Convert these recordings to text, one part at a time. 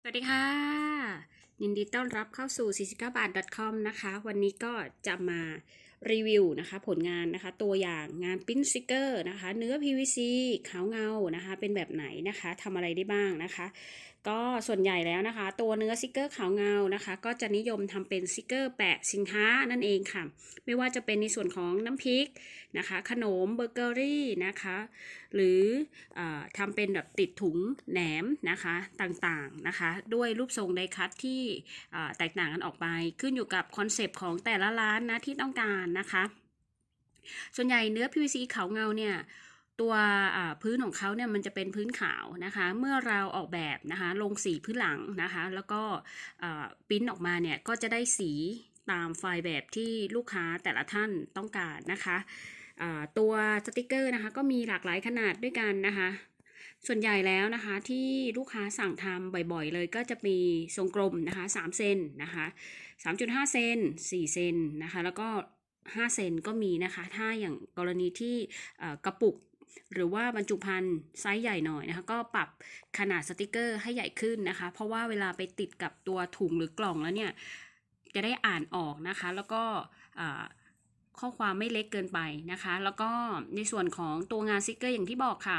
สวัสดีค่ะ ยินดีต้อนรับเข้าสู่ 49 บาท .com นะคะ วันนี้ก็จะมารีวิวนะคะ ผลงานนะคะ ตัวอย่างงานปิ้นสติกเกอร์นะคะ เนื้อ PVC ขาวเงานะคะ เป็นแบบไหนนะคะทำอะไรได้บ้างนะคะ ก็ส่วนใหญ่แล้วนะคะ ตัวเนื้อสติกเกอร์ขาวเงานะคะ ก็จะนิยมทำเป็นสติกเกอร์แปะสินค้านั่นเองค่ะ ไม่ว่าจะเป็นในส่วนของน้ำพริกนะคะ ขนมเบเกอรี่นะคะ หรืออทำเป็นแบบติดถุงแหนมนะคะต่างๆนะคะ ด้วยรูปทรงไดคัตที่แตกต่างกันออกไป ขึ้นอยู่กับคอนเซปต์ของแต่ละร้านนะที่ต้องการนะคะ ส่วนใหญ่เนื้อ PVC ขาวเงาเนี่ยตัวพื้นของเขาเนี่ยมันจะเป็นพื้นขาวนะคะ เมื่อเราออกแบบนะคะลงสีพื้นหลังนะคะ แล้วก็อ่าปริ้นออกมาเนี่ยก็จะได้สีตามไฟล์แบบที่ลูกค้าแต่ละท่านต้องการนะคะตัวสติกเกอร์นะคะก็มีหลากหลายขนาดด้วยกันนะคะ ส่วนใหญ่แล้วนะคะที่ลูกค้าสั่งทำบ่อยๆ เลยก็จะมีทรงกลมนะคะ3เซนนะคะ3.5เซน4เซนนะคะแล้วก็ 5 เซนก็มีนะคะ ถ้าอย่างกรณีที่กระปุกหรือว่าบรรจุภัณฑ์ไซส์ใหญ่หน่อยนะคะ ก็ปรับขนาดสติกเกอร์ให้ใหญ่ขึ้นนะคะ เพราะว่าเวลาไปติดกับตัวถุงหรือกล่องแล้วเนี่ยจะได้อ่านออกนะคะ แล้วก็ข้อความไม่เล็กเกินไปนะคะ แล้วก็ในส่วนของตัวงานสติกเกอร์อย่างที่บอกค่ะ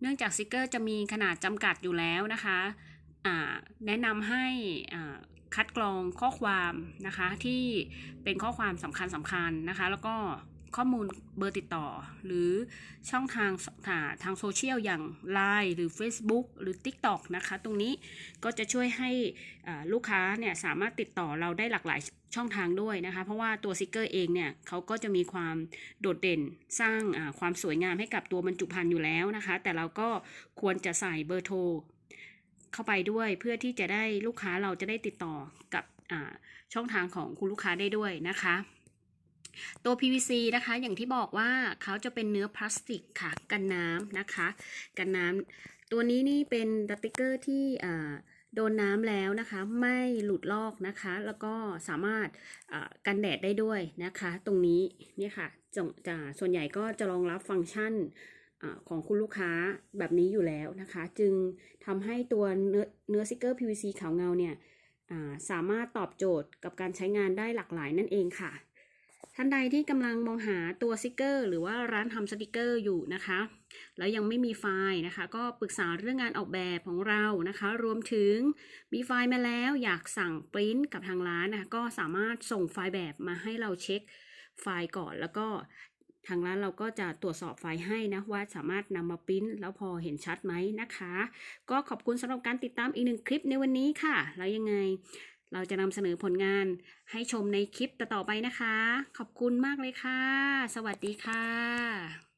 เนื่องจากซิกเกอร์จะมีขนาดจำกัดอยู่แล้วนะคะอ่าแนะนำให้อ่าคัดกรองข้อความนะคะที่เป็นข้อความสำคัญสำคัญนะคะ แล้วก็ ข้อมูลเบอร์ติดต่อ หรือช่องทางทางโซเชียลอย่าง Line หรือ Facebook หรือ TikTok นะคะ ตรงนี้ก็จะช่วยให้ลูกค้าเนี่ยสามารถติดต่อเราได้หลากหลายช่องทางด้วยนะคะ เพราะว่าตัวสติกเกอร์เองเนี่ยเขาก็จะมีความโดดเด่นสร้างความสวยงามให้กับตัวบรรจุภัณฑ์อยู่แล้วนะคะ แต่เราก็ควรจะใส่เบอร์โทรเข้าไปด้วยเพื่อที่จะได้ลูกค้าเราจะได้ติดต่อกับช่องทางของคุณลูกค้าได้ด้วยนะคะ ตัว PVC นะคะ อย่างที่บอกว่าเขาจะเป็นเนื้อพลาสติกค่ะ กันน้ำนะคะ กันน้ำตัวนี้นี่เป็นสติกเกอร์ที่อ่าโดนน้ำแล้วนะคะ ไม่หลุดลอกนะคะ แล้วก็สามารถอ่ากันแดดได้ด้วยนะคะ ตรงนี้เนี่ยค่ะจะจะส่วนใหญ่ก็จะรองรับฟังก์ชันอาของคุณลูกค้าแบบนี้อยู่แล้วนะคะ จึงทำให้ตัวเนื้อเนื้อสติกเกอร์ PVC ขาวเงาเนี่ยอ่าสามารถตอบโจทย์กับการใช้งานได้หลากหลายนั่นเองค่ะ ท่านใดที่กำลังมองหาตัวสติกเกอร์ หรือว่าร้านทำสติกเกอร์อยู่นะคะ แล้วยังไม่มีไฟล์นะคะ ก็ปรึกษาเรื่องงานออกแบบของเรานะคะ รวมถึงมีไฟล์มาแล้วอยากสั่งปริ้นกับทางร้านนะคะก็สามารถส่งไฟล์แบบมาให้เราเช็คไฟล์ก่อนแล้วก็ทางร้านเราก็จะตรวจสอบไฟล์ให้นะว่าสามารถนำมาปริ้นแล้วพอเห็นชัดไหมนะคะ ก็ขอบคุณสำหรับการติดตามอีกหนึ่งคลิปในวันนี้ค่ะ แล้วยังไง เราจะนำเสนอผลงานให้ชมในคลิปต่อๆไปนะคะ ขอบคุณมากเลยค่ะ สวัสดีค่ะ